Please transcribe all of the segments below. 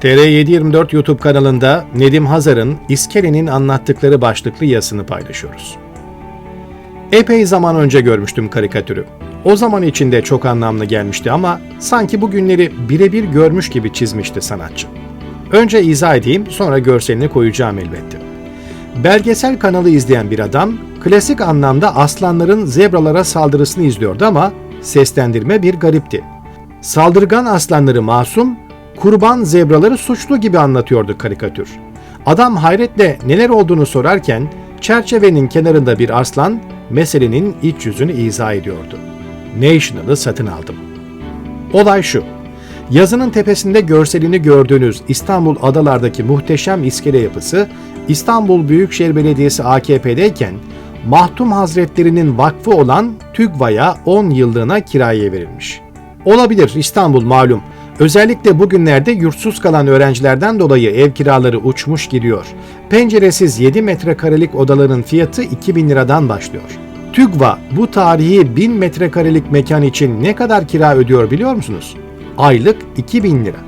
TR724 YouTube kanalında Nedim Hazar'ın İskele'nin anlattıkları başlıklı yazısını paylaşıyoruz. Epey zaman önce görmüştüm karikatürü. O zaman içinde çok anlamlı gelmişti ama sanki bu günleri birebir görmüş gibi çizmişti sanatçı. Önce izah edeyim, sonra görselini koyacağım elbette. Belgesel kanalı izleyen bir adam, klasik anlamda aslanların zebralara saldırısını izliyordu ama seslendirme bir garipti. Saldırgan aslanları masum, kurban zebraları suçlu gibi anlatıyordu karikatür. Adam hayretle neler olduğunu sorarken çerçevenin kenarında bir aslan meselenin iç yüzünü izah ediyordu. National'ı satın aldım. Olay şu. Yazının tepesinde görselini gördüğünüz İstanbul adalardaki muhteşem iskele yapısı İstanbul Büyükşehir Belediyesi AKP'deyken Mahtum Hazretlerinin vakfı olan TÜGVA'ya 10 yıllığına kiraya verilmiş. Olabilir İstanbul malum. Özellikle bugünlerde yurtsuz kalan öğrencilerden dolayı ev kiraları uçmuş gidiyor. Penceresiz 7 metrekarelik odaların fiyatı 2000 liradan başlıyor. TÜGVA bu tarihi 1000 metrekarelik mekan için ne kadar kira ödüyor biliyor musunuz? Aylık 2000 lira.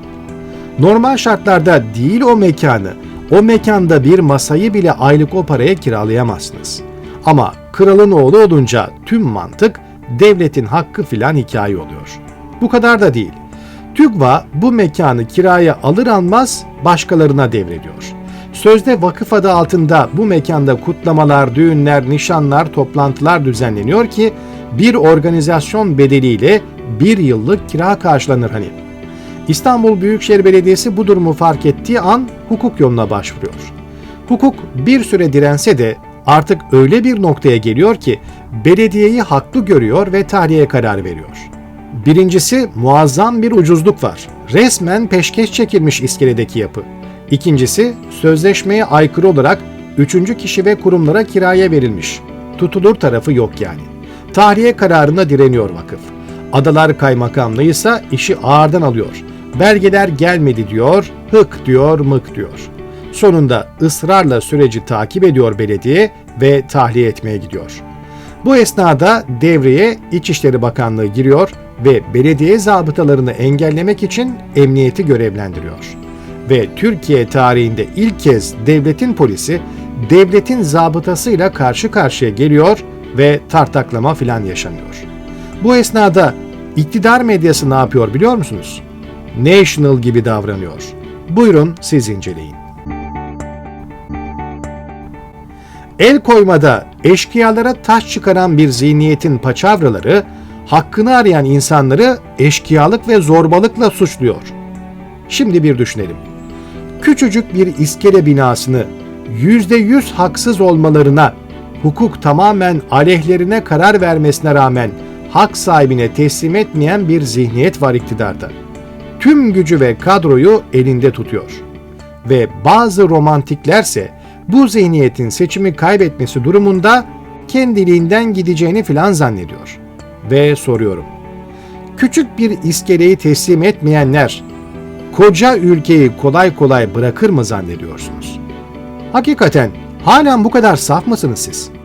Normal şartlarda değil o mekanı, o mekanda bir masayı bile aylık o paraya kiralayamazsınız. Ama kralın oğlu olunca tüm mantık devletin hakkı filan hikaye oluyor. Bu kadar da değil. TÜGVA bu mekanı kiraya alır almaz başkalarına devrediyor. Sözde vakıf adı altında bu mekanda kutlamalar, düğünler, nişanlar, toplantılar düzenleniyor ki bir organizasyon bedeliyle bir yıllık kira karşılanır hani. İstanbul Büyükşehir Belediyesi bu durumu fark ettiği an hukuk yoluna başvuruyor. Hukuk bir süre dirense de artık öyle bir noktaya geliyor ki belediyeyi haklı görüyor ve tahliye karar veriyor. Birincisi muazzam bir ucuzluk var. Resmen peşkeş çekilmiş iskeledeki yapı. İkincisi sözleşmeye aykırı olarak üçüncü kişi ve kurumlara kiraya verilmiş. Tutulur tarafı yok yani. Tahliye kararına direniyor vakıf. Adalar Kaymakamlığı ise işi ağırdan alıyor. Belgeler gelmedi diyor, hık diyor, mık diyor. Sonunda ısrarla süreci takip ediyor belediye ve tahliye etmeye gidiyor. Bu esnada devreye İçişleri Bakanlığı giriyor ve belediye zabıtalarını engellemek için emniyeti görevlendiriyor. Ve Türkiye tarihinde ilk kez devletin polisi devletin zabıtasıyla karşı karşıya geliyor ve tartaklama filan yaşanıyor. Bu esnada iktidar medyası ne yapıyor biliyor musunuz? National gibi davranıyor. Buyurun siz inceleyin. El koymada eşkıyalara taş çıkaran bir zihniyetin paçavraları, hakkını arayan insanları eşkıyalık ve zorbalıkla suçluyor. Şimdi bir düşünelim. Küçücük bir iskele binasını yüzde yüz haksız olmalarına, hukuk tamamen aleyhlerine karar vermesine rağmen hak sahibine teslim etmeyen bir zihniyet var iktidarda. Tüm gücü ve kadroyu elinde tutuyor. Ve bazı romantiklerse bu zihniyetin seçimi kaybetmesi durumunda kendiliğinden gideceğini filan zannediyor. Ve soruyorum. Küçük bir iskeleyi teslim etmeyenler koca ülkeyi kolay kolay bırakır mı zannediyorsunuz? Hakikaten halen bu kadar saf mısınız siz?''